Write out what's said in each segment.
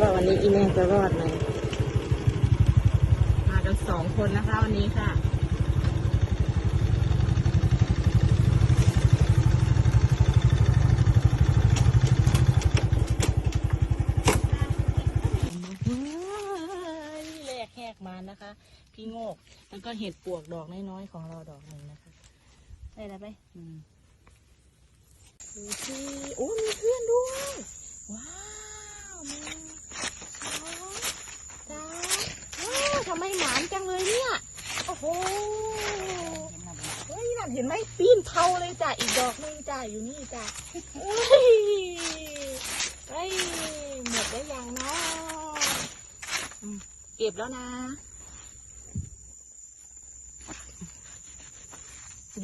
ว่าวันนี้อีแม่จะรอดไหมมากันสองคนนะคะ วันนี้ค่ะแหลกแหกมานะคะ พี่โงก แล้วก็เห็ดปวกดอกน้อยๆของเราดอกหนึ่งนะคะได้แล้วไปอืมดูสิโอ้มีเพื่อนด้วย ว้าวหนึ่งสองสามว้าวทำไมหมานจังเลยเนี่ย โอ้โห เฮ้ยนั่นเห็นไหมปีนเผาเลยจ้ะ อีกดอกนึงจ้ะ อยู่นี่จ้ะเฮ้ยเฮ้ยหมดได้ยังเนาะเก็บแล้วนะ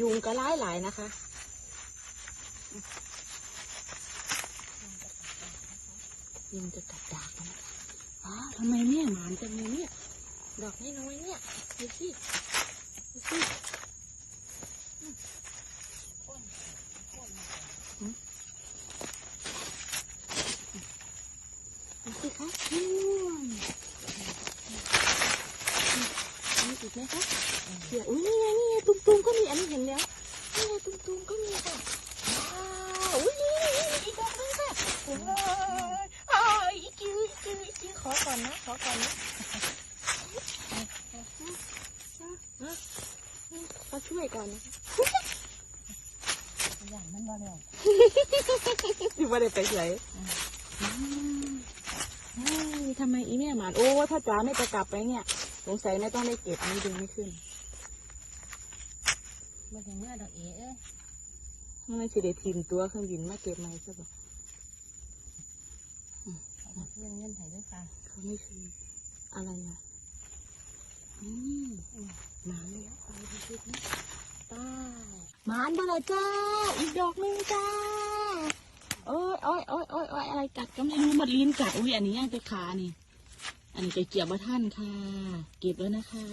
ยุงก็ร้ายหลายนะคะยุงจะกัดดากนะอ้าทำไมแม่หมานจังเลยเนี่ย ดอกน้อยๆเนี่ยดูสิดูสิดูสิคะอืมมีอีกไหมคะเดี๋ยวอุ้ยนี่ไงนี่ไงตุ้มๆก็มีอันนี้เห็นแล้วนี่ไงตุ้มๆก็มีค่ะว้าวอุ้ยนี่อีกดอกนึงค่ะว้าวอ้าวอีกอีกอีกขอก่อนนะขอก่อนนะเขาช่ วยก่อนนะอย่างมันบ่แล้วที่ว่าได้ไปไหนทำไมอีแม่หมานโอ้ถ้าจ๋าไม่จะกลับไปเนี่ยสงสัยไม่ต้องได้เก็บนี่ดึงไม่ขึ้นบ่ถึงเมื่อดอกเอ๋เอ้ยมันสิได้ทีมตัวเครื่องบินมาเก็บไหมใช่ปะเอาเงินเงินไถ่ด้วยค่ะเขาไม่คืนอะไรอะอืม หมาแล้วไปดูสินะป้าหมานบ่ละจ้า อีกดอกหนึ่งจ้าโอ้ยโอ้ยโอ้ยโอ้ยโอ้ยอะไรกัดก็ไม่รู้หมดลิ้นกัดอุ้ยอันนี้ย่างไปขานี่ อันนี้จะเกี่ยวมาท่านค่ะ เก็บแล้วนะคะ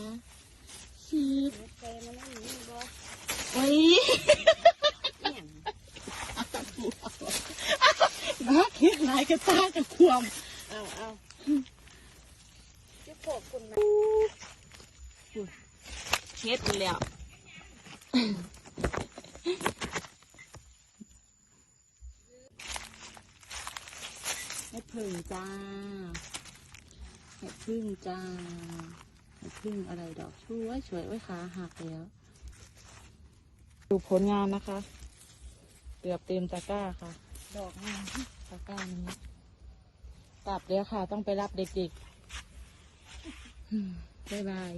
สิบเจมันนั่นนี่บ่โอ้ยนี่นักเฮ็ดลายกระตากับควมเอาเอาจุ๊บคุณนะ เฮ็ดไปแล้วเฮ็ดพึ่งจ้าเห็ดพึ่งจ้าเห็ดพึ่งอะไรดอกช่วยสวยไว้ขาหักแล้ว ดูผลงานนะคะ เกือบเต็มตะกร้าค่ะ ดอกงามตะกร้านี้กลับแล้วค่ะ ต้องไปรับเด็กๆ บ๊ายบาย